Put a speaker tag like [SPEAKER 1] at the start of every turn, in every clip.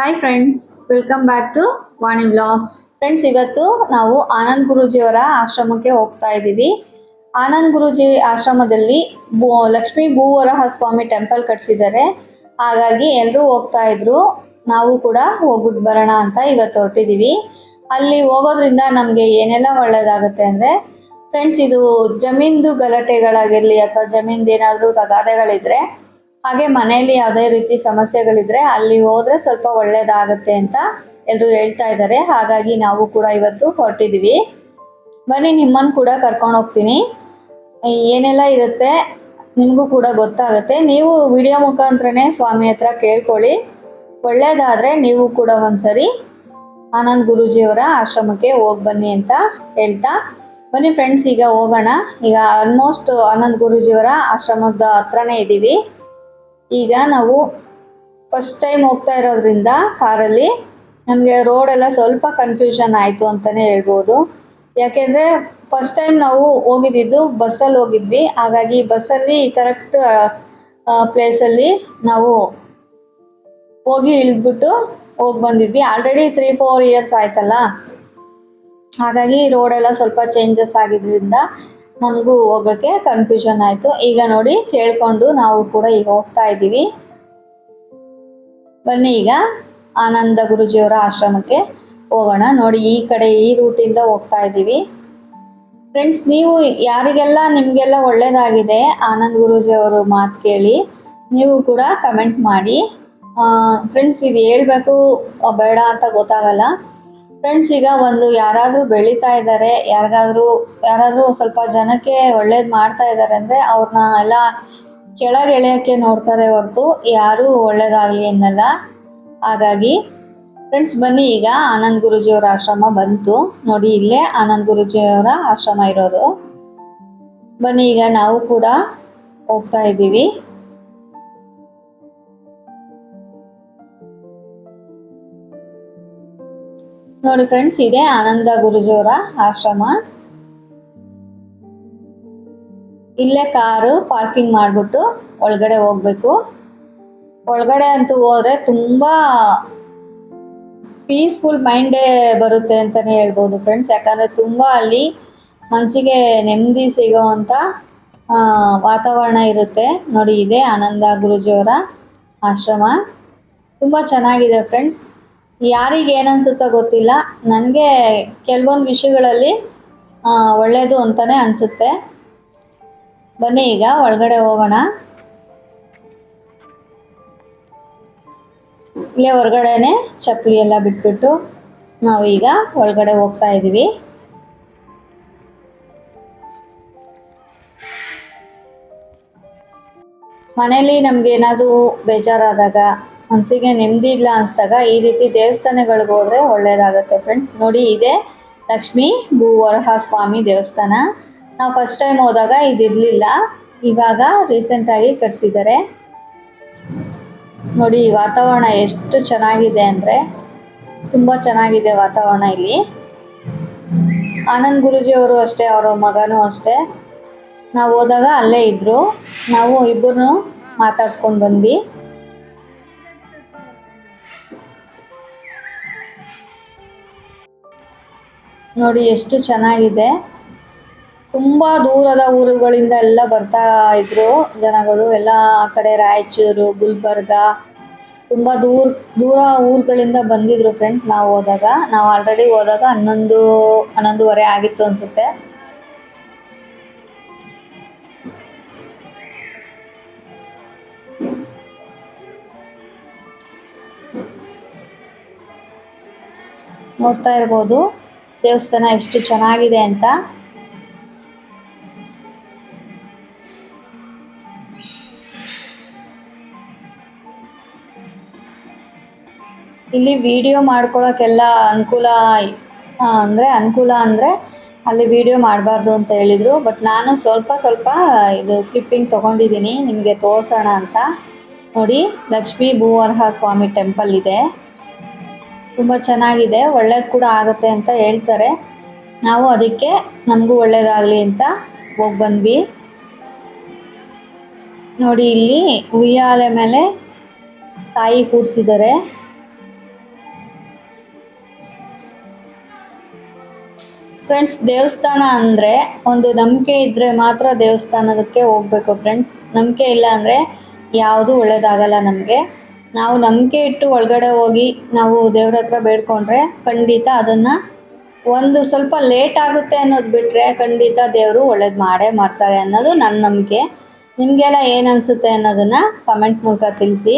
[SPEAKER 1] Hi friends welcome back to Vani blogs friends ಇವತ್ತು ನಾವು ಆನಂದ್ ಗುರುಜಿಯವರ ಆಶ್ರಮಕ್ಕೆ ಹೋಗ್ತಾ ಇದ್ದೀವಿ. ಆನಂದ್ ಗುರುಜಿ ಆಶ್ರಮದಲ್ಲಿ ಬು- ಲಕ್ಷ್ಮೀ ಭೂವರಹ ಸ್ವಾಮಿ ಟೆಂಪಲ್ ಕಟ್ಸಿದ್ದಾರೆ. ಹಾಗಾಗಿ ಎಲ್ಲರೂ ಹೋಗ್ತಾ ಇದ್ರು. ನಾವು ಕೂಡ ಹೋಗ್ಬಿಟ್ಟು ಬರೋಣ ಅಂತ ಇವತ್ತು ಹೊರಟಿದ್ದೀವಿ ಅಲ್ಲಿ ಹೋಗೋದ್ರಿಂದ ನಮಗೆ ಏನೆಲ್ಲ ಒಳ್ಳೇದಾಗುತ್ತೆ ಅಂದರೆ ಫ್ರೆಂಡ್ಸ್ ಇದು ಜಮೀನ್ದು ಗಲಾಟೆಗಳಾಗಿರಲಿ ಅಥವಾ ಜಮೀನ್ದು ಏನಾದರೂ ತಗಾದೆಗಳಿದ್ರೆ ಹಾಗೆ ಮನೆಯಲ್ಲಿ ಯಾವುದೇ ರೀತಿ ಸಮಸ್ಯೆಗಳಿದ್ರೆ ಅಲ್ಲಿ ಹೋದ್ರೆ ಸ್ವಲ್ಪ ಒಳ್ಳೇದಾಗುತ್ತೆ ಅಂತ ಎಲ್ಲರೂ ಹೇಳ್ತಾ ಇದ್ದಾರೆ ಹಾಗಾಗಿ ನಾವು ಕೂಡ ಇವತ್ತು ಹೊರಟಿದ್ದೀವಿ ಬನ್ನಿ ನಿಮ್ಮನ್ನು ಕೂಡ ಕರ್ಕೊಂಡು ಹೋಗ್ತೀನಿ. ಏನೆಲ್ಲ ಇರುತ್ತೆ ನಿಮಗೂ ಕೂಡ ಗೊತ್ತಾಗುತ್ತೆ. ನೀವು ವಿಡಿಯೋ ಮುಖಾಂತರನೇ ಸ್ವಾಮಿ ಹತ್ರ ಕೇಳ್ಕೊಳ್ಳಿ. ಒಳ್ಳೇದಾದರೆ ನೀವು ಕೂಡ ಒಂದ್ಸರಿ ಆನಂದ್ ಗುರೂಜಿಯವರ ಆಶ್ರಮಕ್ಕೆ ಹೋಗಿ ಬನ್ನಿ ಅಂತ ಹೇಳ್ತಾ. ಬನ್ನಿ ಫ್ರೆಂಡ್ಸ್ ಈಗ ಹೋಗೋಣ. ಈಗ ಆಲ್ಮೋಸ್ಟ್ ಆನಂದ್ ಗುರೂಜಿಯವರ ಆಶ್ರಮದ ಹತ್ರನೇ ಇದ್ದೀವಿ ಈಗ ನಾವು ಫಸ್ಟ್ ಟೈಮ್ ಹೋಗ್ತಾ ಇರೋದ್ರಿಂದ ಕಾರಲ್ಲಿ ನಮಗೆ ರೋಡೆಲ್ಲ ಸ್ವಲ್ಪ ಕನ್ಫ್ಯೂಷನ್ ಆಯಿತು ಅಂತಲೇ ಹೇಳ್ಬೋದು. ಯಾಕೆಂದರೆ ಫಸ್ಟ್ ಟೈಮ್ ನಾವು ಹೋಗಿದ್ದಿದ್ದು ಬಸ್ಸಲ್ಲಿ ಹೋಗಿದ್ವಿ. ಹಾಗಾಗಿ ಬಸ್ಸಲ್ಲಿ ಕರೆಕ್ಟ್ ಪ್ಲೇಸಲ್ಲಿ ನಾವು ಹೋಗಿ ಇಳಿದ್ಬಿಟ್ಟು ಹೋಗಿ ಬಂದಿದ್ವಿ. ಆಲ್ರೆಡಿ ತ್ರೀ ಫೋರ್ ಇಯರ್ಸ್ ಆಯ್ತಲ್ಲ? ಹಾಗಾಗಿ ರೋಡೆಲ್ಲ ಸ್ವಲ್ಪ ಚೇಂಜಸ್ ಆಗಿದ್ರಿಂದ ನಮಗೂ ಹೋಗೋಕ್ಕೆ ಕನ್ಫ್ಯೂಷನ್ ಆಯಿತು. ಈಗ ನೋಡಿ, ಕೇಳಿಕೊಂಡು ನಾವು ಕೂಡ ಈಗ ಹೋಗ್ತಾ ಇದ್ದೀವಿ. ಬನ್ನಿ ಈಗ ಆನಂದ ಗುರುಜಿಯವರ ಆಶ್ರಮಕ್ಕೆ ಹೋಗೋಣ. ನೋಡಿ, ಈ ಕಡೆ ಈ ರೂಟಿಂದ ಹೋಗ್ತಾ ಇದ್ದೀವಿ. ಫ್ರೆಂಡ್ಸ್ ನೀವು ಯಾರಿಗೆಲ್ಲ ನಿಮಗೆಲ್ಲ ಒಳ್ಳೇದಾಗಿದೆ, ಆನಂದ್ ಗುರುಜಿಯವರು ಮಾತು ಕೇಳಿ, ನೀವು ಕೂಡ ಕಮೆಂಟ್ ಮಾಡಿ. ಫ್ರೆಂಡ್ಸ್ ಇದು ಹೇಳ್ಬೇಕು, ಬೇಡ ಅಂತ ಗೊತ್ತಾಗಲ್ಲ. ಫ್ರೆಂಡ್ಸ್ ಈಗ ಒಂದು ಯಾರಾದರೂ ಬೆಳೀತಾ ಇದ್ದಾರೆ, ಯಾರಿಗಾದ್ರೂ, ಯಾರಾದರೂ ಸ್ವಲ್ಪ ಜನಕ್ಕೆ ಒಳ್ಳೇದು ಮಾಡ್ತಾ ಇದ್ದಾರೆ ಅಂದರೆ ಅವ್ರನ್ನ ಎಲ್ಲ ಕೆಳಗೆ ಎಳೆಯೋಕ್ಕೆ ನೋಡ್ತಾರೆ ಹೊರತು ಯಾರೂ ಒಳ್ಳೇದಾಗಲಿ ಅನ್ನಲ್ಲ. ಹಾಗಾಗಿ ಫ್ರೆಂಡ್ಸ್ ಬನ್ನಿ ಈಗ, ಆನಂದ್ ಗುರುಜಿಯವರ ಆಶ್ರಮ ಬಂತು. ನೋಡಿ ಇಲ್ಲೇ ಆನಂದ್ ಗುರುಜಿಯವರ ಆಶ್ರಮ ಇರೋದು. ಬನ್ನಿ ಈಗ ನಾವು ಕೂಡ ಹೋಗ್ತಾ ಇದ್ದೀವಿ. ನೋಡಿ ಫ್ರೆಂಡ್ಸ್ ಇದೆ ಆನಂದ ಗುರುಜೋರ ಆಶ್ರಮ. ಇಲ್ಲೇ ಕಾರು ಪಾರ್ಕಿಂಗ್ ಮಾಡಿಬಿಟ್ಟು ಒಳಗಡೆ ಹೋಗ್ಬೇಕು. ಒಳಗಡೆ ಅಂತೂ ಹೋದ್ರೆ ತುಂಬಾ ಪೀಸ್ಫುಲ್ ಮೈಂಡೇ ಬರುತ್ತೆ ಅಂತಾನೆ ಹೇಳ್ಬೋದು ಫ್ರೆಂಡ್ಸ್ ಯಾಕಂದ್ರೆ ತುಂಬಾ ಅಲ್ಲಿ ಮನಸ್ಸಿಗೆ ನೆಮ್ಮದಿ ಸಿಗೋವಂಥ ಆ, ವಾತಾವರಣ ಇರುತ್ತೆ. ನೋಡಿ ಇದೆ ಆನಂದ ಗುರುಜಿಯವರ ಆಶ್ರಮ. ತುಂಬ ಚೆನ್ನಾಗಿದೆ ಫ್ರೆಂಡ್ಸ್ ಯಾರಿಗೆ ಏನನ್ಸುತ್ತೋ ಗೊತ್ತಿಲ್ಲ. ನನಗೆ ಕೆಲವೊಂದು ವಿಷಯಗಳಲ್ಲಿ ಒಳ್ಳೆಯದು ಅಂತಲೇ ಅನಿಸುತ್ತೆ. ಬನ್ನಿ ಈಗ, ಒಳಗಡೆ ಹೋಗೋಣ. ಇಲ್ಲೇ ಹೊರಗಡೆನೆ ಚಪ್ಪಲಿ ಎಲ್ಲ ಬಿಟ್ಬಿಟ್ಟು ನಾವೀಗ ಒಳಗಡೆ ಹೋಗ್ತಾ ಇದ್ದೀವಿ. ಮನೇಲಿ ನಮ್ಗೆ ಏನಾದರೂ ಬೇಜಾರಾದಾಗ ಮನಸ್ಸಿಗೆ ನೆಮ್ಮದಿ ಇಲ್ಲ ಅನಿಸ್ದಾಗ ಈ ರೀತಿ ದೇವಸ್ಥಾನಗಳಿಗೆ ಹೋದ್ರೆ ಒಳ್ಳೆಯದಾಗುತ್ತೆ ಫ್ರೆಂಡ್ಸ್ ನೋಡಿ ಇದೆ ಲಕ್ಷ್ಮೀ ಭೂವರಹ ಸ್ವಾಮಿ ದೇವಸ್ಥಾನ. ನಾವು ಫಸ್ಟ್ ಟೈಮ್ ಹೋದಾಗ ಇದಿರಲಿಲ್ಲ ಇವಾಗ ರೀಸೆಂಟಾಗಿ ಕಟ್ಸಿದ್ದಾರೆ. ನೋಡಿ ವಾತಾವರಣ ಎಷ್ಟು ಚೆನ್ನಾಗಿದೆ ಅಂದರೆ ತುಂಬ ಚೆನ್ನಾಗಿದೆ ವಾತಾವರಣ ಇಲ್ಲಿ. ಆನಂದ್ ಗುರೂಜಿ ಅವರು ಅಷ್ಟೇ, ಅವರ ಮಗನೂ ಅಷ್ಟೇ. ನಾವು ಹೋದಾಗ ಅಲ್ಲೇ ಇದ್ದರು ನಾವು ಇಬ್ಬರನ್ನೂ ಮಾತಾಡ್ಸ್ಕೊಂಡು ಬಂದ್ವಿ. ನೋಡಿ ಎಷ್ಟು ಚೆನ್ನಾಗಿದೆ. ತುಂಬ ದೂರದ ಊರುಗಳಿಂದ ಎಲ್ಲ ಬರ್ತಾ ಇದ್ರು ಜನಗಳು. ಎಲ್ಲ ಆ ಕಡೆ ರಾಯಚೂರು, ಗುಲ್ಬರ್ಗ, ತುಂಬ ದೂರ ದೂರ ಊರುಗಳಿಂದ ಬಂದಿದ್ರು ಫ್ರೆಂಡ್ಸ್ ನಾವು ಹೋದಾಗ. ನಾವು ಆಲ್ರೆಡಿ ಹೋದಾಗ ಹನ್ನೊಂದು, ಹನ್ನೊಂದುವರೆ ಆಗಿತ್ತು ಅನಿಸುತ್ತೆ. ನೋಡ್ತಾ ಇರ್ಬೋದು. ದೇವಸ್ಥಾನ ಎಷ್ಟು ಚೆನ್ನಾಗಿದೆ ಅಂತ. ಇಲ್ಲಿ ವಿಡಿಯೋ ಮಾಡ್ಕೊಳಕ್ಕೆಲ್ಲ ಅನುಕೂಲ ಅಂದರೆ ಅನುಕೂಲ ಅಂದರೆ ಅಲ್ಲಿ ವಿಡಿಯೋ ಮಾಡಬಾರ್ದು ಅಂತ ಹೇಳಿದರು. ಬಟ್ ನಾನು ಸ್ವಲ್ಪ ಸ್ವಲ್ಪ ಇದು ಕ್ಲಿಪ್ಪಿಂಗ್ ತೊಗೊಂಡಿದ್ದೀನಿ. ನಿಮಗೆ ತೋರಿಸೋಣ ಅಂತ. ನೋಡಿ, ಲಕ್ಷ್ಮೀ ಭೂವರಹ ಸ್ವಾಮಿ ಟೆಂಪಲ್ ಇದೆ. ತುಂಬ ಚೆನ್ನಾಗಿದೆ, ಒಳ್ಳೇದು ಕೂಡ ಆಗುತ್ತೆ ಅಂತ ಹೇಳ್ತಾರೆ. ನಾವು ಅದಕ್ಕೆ ನಮಗೂ ಒಳ್ಳೇದಾಗಲಿ ಅಂತ ಹೋಗಿ ಬಂದ್ವಿ. ನೋಡಿ, ಇಲ್ಲಿ ಉಯ್ಯಾಲೆ ಮೇಲೆ ತಾಯಿ ಕೂಡಿಸಿದ್ದಾರೆ ಫ್ರೆಂಡ್ಸ್ ದೇವಸ್ಥಾನ ಅಂದರೆ ಒಂದು ನಂಬಿಕೆ ಇದ್ದರೆ ಮಾತ್ರ ದೇವಸ್ಥಾನಕ್ಕೆ ಹೋಗ್ಬೇಕು ಫ್ರೆಂಡ್ಸ್ ನಂಬಿಕೆ ಇಲ್ಲ ಅಂದರೆ ಯಾವುದು ಒಳ್ಳೇದಾಗಲ್ಲ ನಮಗೆ. ನಾವು ನಂಬಿಕೆ ಇಟ್ಟು ಒಳಗಡೆ ಹೋಗಿ ನಾವು ದೇವ್ರ ಹತ್ರ ಬೇಡ್ಕೊಂಡ್ರೆ ಖಂಡಿತ ಅದನ್ನು ಒಂದು ಸ್ವಲ್ಪ ಲೇಟ್ ಆಗುತ್ತೆ ಅನ್ನೋದು ಬಿಟ್ಟರೆ ಖಂಡಿತ ದೇವರು ಒಳ್ಳೇದು ಮಾಡೇ ಮಾಡ್ತಾರೆ ಅನ್ನೋದು ನನ್ನ ನಂಬಿಕೆ. ನಿಮಗೆಲ್ಲ ಏನು ಅನ್ಸುತ್ತೆ ಅನ್ನೋದನ್ನು ಕಮೆಂಟ್ ಮೂಲಕ ತಿಳಿಸಿ.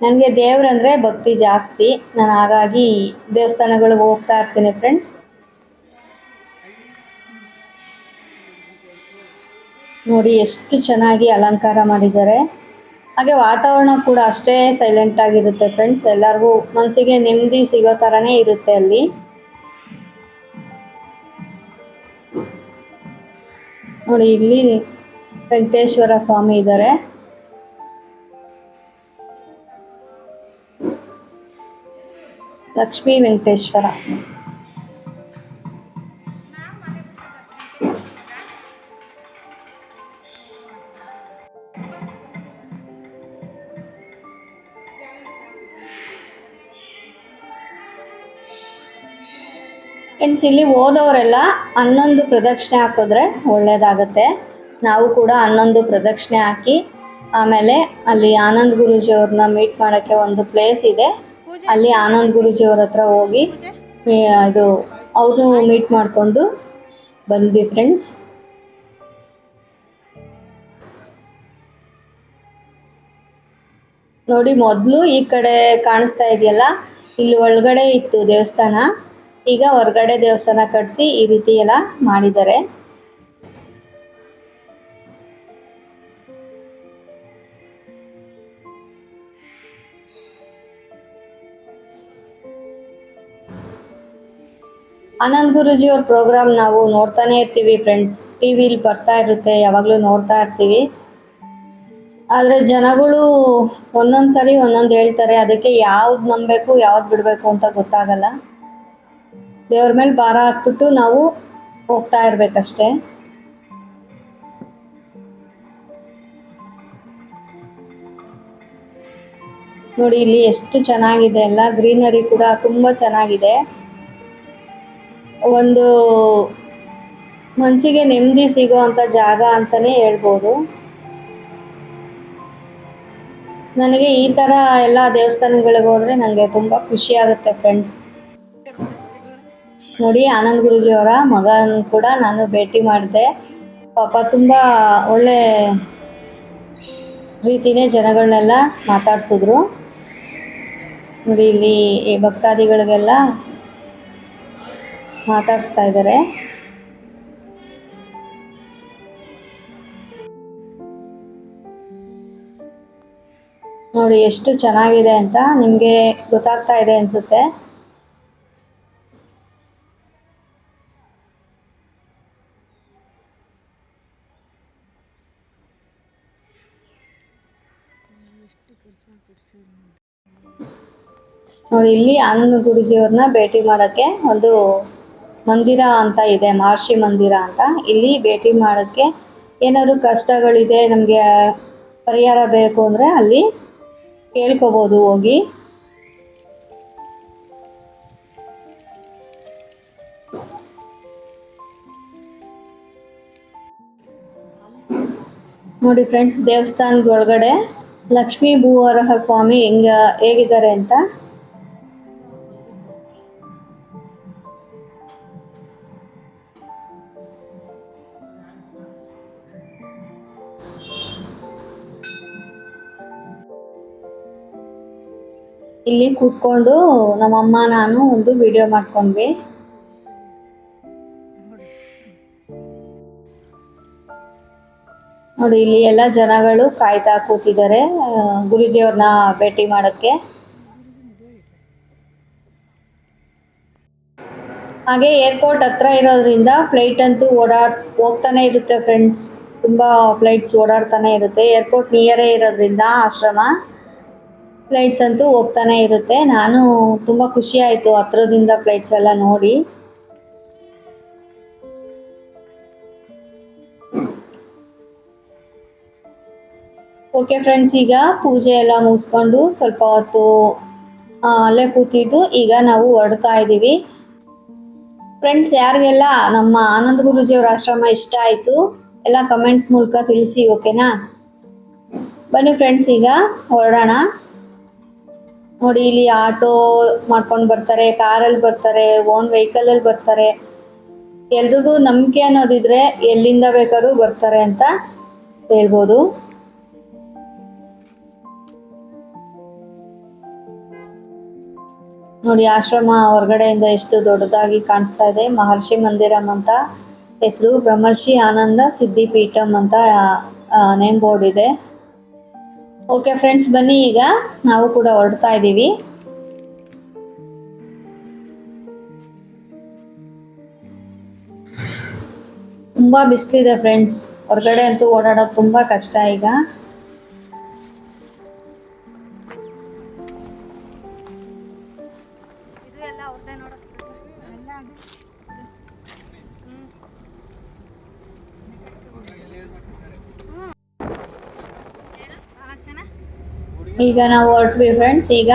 [SPEAKER 1] ನನಗೆ ದೇವ್ರಂದ್ರೆ ಭಕ್ತಿ ಜಾಸ್ತಿ. ನಾನು ಹಾಗಾಗಿ ದೇವಸ್ಥಾನಗಳಿಗೆ ಹೋಗ್ತಾ ಇರ್ತೀನಿ ಫ್ರೆಂಡ್ಸ್ ನೋಡಿ ಎಷ್ಟು ಚೆನ್ನಾಗಿ ಅಲಂಕಾರ ಮಾಡಿದ್ದಾರೆ. ಹಾಗೆ ವಾತಾವರಣ ಕೂಡ ಅಷ್ಟೇ ಸೈಲೆಂಟ್ ಆಗಿರುತ್ತೆ ಫ್ರೆಂಡ್ಸ್ ಎಲ್ಲರಿಗೂ ಮನಸ್ಸಿಗೆ ನೆಮ್ಮದಿ ಸಿಗೋ ಥರನೇ ಇರುತ್ತೆ ಅಲ್ಲಿ. ನೋಡಿ, ಇಲ್ಲಿ ವೆಂಕಟೇಶ್ವರ ಸ್ವಾಮಿ ಇದ್ದಾರೆ. ಲಕ್ಷ್ಮೀ ವೆಂಕಟೇಶ್ವರ. ಫ್ರೆಂಡ್ಸ್ ಇಲ್ಲಿ ಹೋದವರೆಲ್ಲ ಹನ್ನೊಂದು ಪ್ರದಕ್ಷಿಣೆ ಹಾಕಿದ್ರೆ ಒಳ್ಳೇದಾಗುತ್ತೆ. ನಾವು ಕೂಡ ಹನ್ನೊಂದು ಪ್ರದಕ್ಷಿಣೆ ಹಾಕಿ ಆಮೇಲೆ ಅಲ್ಲಿ ಆನಂದ್ ಗುರೂಜಿ ಅವ್ರನ್ನ ಮೀಟ್ ಮಾಡೋಕ್ಕೆ ಒಂದು ಪ್ಲೇಸ್ ಇದೆ. ಅಲ್ಲಿ ಆನಂದ್ ಗುರೂಜಿ ಅವ್ರ ಹತ್ರ ಹೋಗಿ ಅದು ಅವ್ರು ಮೀಟ್ ಮಾಡಿಕೊಂಡು ಬಂದ್ವಿ ಫ್ರೆಂಡ್ಸ್ ನೋಡಿ ಮೊದಲು ಈ ಕಡೆ ಕಾಣಿಸ್ತಾ ಇದೆಯಲ್ಲ? ಇಲ್ಲಿ ಒಳಗಡೆ ಇತ್ತು ದೇವಸ್ಥಾನ. ಈಗ ಹೊರಗಡೆ ದೇವಸ್ಥಾನ ಕಟ್ಸಿ ಈ ರೀತಿ ಎಲ್ಲ ಮಾಡಿದ್ದಾರೆ. ಆನಂದ್ ಗುರುಜಿ ಅವ್ರ ಪ್ರೋಗ್ರಾಮ್ ನಾವು ನೋಡ್ತಾನೆ ಇರ್ತೀವಿ ಫ್ರೆಂಡ್ಸ್ ಟಿ ವಿಲಿ ಬರ್ತಾ ಇರುತ್ತೆ, ಯಾವಾಗಲೂ ನೋಡ್ತಾ ಇರ್ತೀವಿ. ಆದರೆ ಜನಗಳು ಒಂದೊಂದು ಸರಿ ಒಂದೊಂದು ಹೇಳ್ತಾರೆ, ಅದಕ್ಕೆ ಯಾವ್ದು ನಂಬಬೇಕು, ಯಾವ್ದು ಬಿಡಬೇಕು ಅಂತ ಗೊತ್ತಾಗಲ್ಲ. ದೇವ್ರ ಮೇಲೆ ಭಾರ ಹಾಕ್ಬಿಟ್ಟು ನಾವು ಹೋಗ್ತಾ ಇರ್ಬೇಕಷ್ಟೇ. ನೋಡಿ, ಇಲ್ಲಿ ಎಷ್ಟು ಚೆನ್ನಾಗಿದೆ ಎಲ್ಲ. ಗ್ರೀನರಿ ಕೂಡ ತುಂಬಾ ಚೆನ್ನಾಗಿದೆ. ಒಂದು ಮನಸ್ಸಿಗೆ ನೆಮ್ಮದಿ ಸಿಗೋ ಅಂಥ ಜಾಗ ಅಂತಾನೆ ಹೇಳ್ಬೋದು. ನನಗೆ ಈ ತರ ಎಲ್ಲ ದೇವಸ್ಥಾನಗಳಿಗೆ ಹೋದ್ರೆ ನನಗೆ ತುಂಬಾ ಖುಷಿ ಆಗುತ್ತೆ ಫ್ರೆಂಡ್ಸ್ ನೋಡಿ, ಆನಂದ್ ಗುರುಜಿ ಅವರ ಮಗನ ಕೂಡ ನಾನು ಭೇಟಿ ಮಾಡಿದೆ. ಪಾಪ ತುಂಬ ಒಳ್ಳೆ ರೀತಿನೇ ಜನಗಳನ್ನೆಲ್ಲ ಮಾತಾಡ್ಸಿದ್ರು. ನೋಡಿ, ಇಲ್ಲಿ ಭಕ್ತಾದಿಗಳಿಗೆಲ್ಲ ಮಾತಾಡಿಸ್ತಾ ಇದ್ದಾರೆ. ನೋಡಿ, ಎಷ್ಟು ಚೆನ್ನಾಗಿದೆ ಅಂತ ನಿಮಗೆ ಗೊತ್ತಾಗ್ತಾ ಇದೆ ಅನಿಸುತ್ತೆ. ನೋಡಿ, ಇಲ್ಲಿ ಆನಂದ ಗುರುಜಿಯವ್ರನ್ನ ಭೇಟಿ ಮಾಡೋಕ್ಕೆ ಒಂದು ಮಂದಿರ ಅಂತ ಇದೆ, ಮಹರ್ಷಿ ಮಂದಿರ ಅಂತ. ಇಲ್ಲಿ ಭೇಟಿ ಮಾಡೋಕ್ಕೆ ಏನಾದ್ರು ಕಷ್ಟಗಳಿದೆ, ನಮಗೆ ಪರಿಹಾರ ಬೇಕು ಅಂದರೆ ಅಲ್ಲಿ ಕೇಳ್ಕೊಬೋದು ಹೋಗಿ. ನೋಡಿ ಫ್ರೆಂಡ್ಸ್ ದೇವಸ್ಥಾನದ ಒಳಗಡೆ ಲಕ್ಷ್ಮೀ ಭೂವರಹ ಸ್ವಾಮಿ ಹೆಂಗ ಹೇಗಿದ್ದಾರೆ ಅಂತ? ಇಲ್ಲಿ ಕೂತ್ಕೊಂಡು ನಮ್ಮಮ್ಮ ನಾನು ಒಂದು ವಿಡಿಯೋ ಮಾಡ್ಕೊಂಡ್ವಿ. ನೋಡಿ, ಇಲ್ಲಿ ಎಲ್ಲ ಜನಗಳು ಕಾಯ್ತಾ ಕೂತಿದ್ದಾರೆ. ಗುರುಜಿಯವ್ರನ್ನ ಭೇಟಿ ಮಾಡೋಕ್ಕೆ. ಹಾಗೆ ಏರ್ಪೋರ್ಟ್ ಹತ್ರ ಇರೋದ್ರಿಂದ ಫ್ಲೈಟ್ ಅಂತೂ ಓಡಾಡ್, ಹೋಗ್ತಾನೆ ಇರುತ್ತೆ ಫ್ರೆಂಡ್ಸ್ ತುಂಬ ಫ್ಲೈಟ್ಸ್ ಓಡಾಡ್ತಾನೆ ಇರುತ್ತೆ. ಏರ್ಪೋರ್ಟ್ ನಿಯರೇ ಇರೋದ್ರಿಂದ ಆಶ್ರಮ. ಫ್ಲೈಟ್ಸ್ ಅಂತೂ ಹೋಗ್ತಾನೆ ಇರುತ್ತೆ. ನಾನು ತುಂಬ ಖುಷಿ ಆಯಿತು ಹತ್ರದಿಂದ ಫ್ಲೈಟ್ಸ್ ಎಲ್ಲ ನೋಡಿ. ಓಕೆ ಫ್ರೆಂಡ್ಸ್ ಈಗ ಪೂಜೆ ಎಲ್ಲ ಮುಗಿಸ್ಕೊಂಡು ಸ್ವಲ್ಪ ಹೊತ್ತು ಅಲ್ಲೇ ಕೂತಿದ್ದು. ಈಗ ನಾವು ಹೊರಡ್ತಾ ಇದ್ದೀವಿ ಫ್ರೆಂಡ್ಸ್ ಯಾರಿಗೆಲ್ಲ ನಮ್ಮ ಆನಂದ್ ಗುರುಜಿಯವರ ಆಶ್ರಮ ಇಷ್ಟ ಆಯಿತು, ಎಲ್ಲ ಕಮೆಂಟ್ ಮೂಲಕ ತಿಳಿಸಿ ಓಕೆನಾ ಬನ್ನಿ ಫ್ರೆಂಡ್ಸ್ ಈಗ ಹೊರಡೋಣ. ನೋಡಿ, ಇಲ್ಲಿ ಆಟೋ ಮಾಡ್ಕೊಂಡು ಬರ್ತಾರೆ ಕಾರಲ್ಲಿ ಬರ್ತಾರೆ ಓನ್ ವೆಹಿಕಲಲ್ಲಿ ಬರ್ತಾರೆ. ಎಲ್ರಿಗೂ ನಂಬಿಕೆ ಅನ್ನೋದಿದ್ರೆ ಎಲ್ಲಿಂದ ಬೇಕಾದ್ರೂ ಬರ್ತಾರೆ ಅಂತ ಹೇಳ್ಬೋದು. ನೋಡಿ, ಆಶ್ರಮ ಹೊರಗಡೆಯಿಂದ ಎಷ್ಟು ದೊಡ್ಡದಾಗಿ ಕಾಣಿಸ್ತಾ ಇದೆ. ಮಹರ್ಷಿ ಮಂದಿರಂ ಅಂತ ಹೆಸರು. ಬ್ರಹ್ಮರ್ಷಿ ಆನಂದ ಸಿದ್ಧಿಪೀಠಂ ಅಂತ ನೇಮ್ ಬೋರ್ಡ್ ಇದೆ. ಓಕೆ ಫ್ರೆಂಡ್ಸ್ ಬನ್ನಿ ಈಗ. ನಾವು ಕೂಡ ಹೊರಡ್ತಾ ಇದ್ದೀವಿ ತುಂಬಾ ಬಿಸಿಲಿದೆ ಫ್ರೆಂಡ್ಸ್ ಹೊರಗಡೆ ಅಂತೂ ಓಡಾಡೋದು ತುಂಬಾ ಕಷ್ಟ ಈಗ. ಈಗ ನಾವು ಹೊರಟ್ವಿ ಫ್ರೆಂಡ್ಸ್ ಈಗ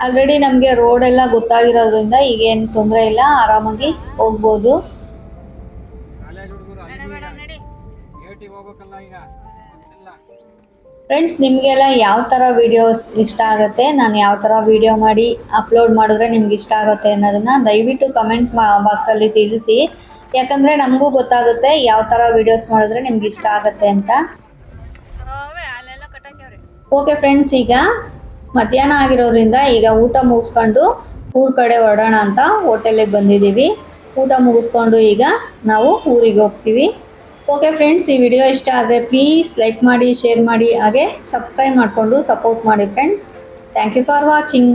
[SPEAKER 1] ಆಲ್ರೆಡಿ ನಮಗೆ ರೋಡ್ ಎಲ್ಲ ಗೊತ್ತಾಗಿರೋದ್ರಿಂದ ಈಗ ಏನು ತೊಂದರೆ ಇಲ್ಲ ಆರಾಮಾಗಿ ಹೋಗ್ಬೋದು. ಫ್ರೆಂಡ್ಸ್ ನಿಮಗೆಲ್ಲ ಯಾವ ಥರ ವಿಡಿಯೋಸ್ ಇಷ್ಟ ಆಗುತ್ತೆ? ನಾನು ಯಾವ ಥರ ವಿಡಿಯೋ ಮಾಡಿ ಅಪ್ಲೋಡ್ ಮಾಡಿದ್ರೆ ನಿಮ್ಗೆ ಇಷ್ಟ ಆಗುತ್ತೆ ಅನ್ನೋದನ್ನ ದಯವಿಟ್ಟು ಕಮೆಂಟ್ ಬಾಕ್ಸಲ್ಲಿ ತಿಳಿಸಿ. ಯಾಕಂದರೆ ನಮಗೂ ಗೊತ್ತಾಗುತ್ತೆ ಯಾವ ಥರ ವಿಡಿಯೋಸ್ ಮಾಡಿದ್ರೆ ನಿಮ್ಗೆ ಇಷ್ಟ ಆಗುತ್ತೆ ಅಂತ. ಓಕೆ ಫ್ರೆಂಡ್ಸ್ ಈಗ ಮಧ್ಯಾಹ್ನ ಆಗಿರೋದ್ರಿಂದ ಈಗ ಊಟ ಮುಗಿಸ್ಕೊಂಡು ಊರ ಕಡೆ ಹೊರಡೋಣ ಅಂತ ಹೋಟೆಲಿಗೆ ಬಂದಿದ್ದೀವಿ. ಊಟ ಮುಗಿಸ್ಕೊಂಡು ಈಗ ನಾವು ಊರಿಗೆ ಹೋಗ್ತೀವಿ. ಓಕೆ ಫ್ರೆಂಡ್ಸ್ ಈ ವಿಡಿಯೋ ಇಷ್ಟ ಆದರೆ ಪ್ಲೀಸ್ ಲೈಕ್ ಮಾಡಿ ಶೇರ್ ಮಾಡಿ, ಹಾಗೆ ಸಬ್ಸ್ಕ್ರೈಬ್ ಮಾಡಿಕೊಂಡು ಸಪೋರ್ಟ್ ಮಾಡಿ friends thank you for watching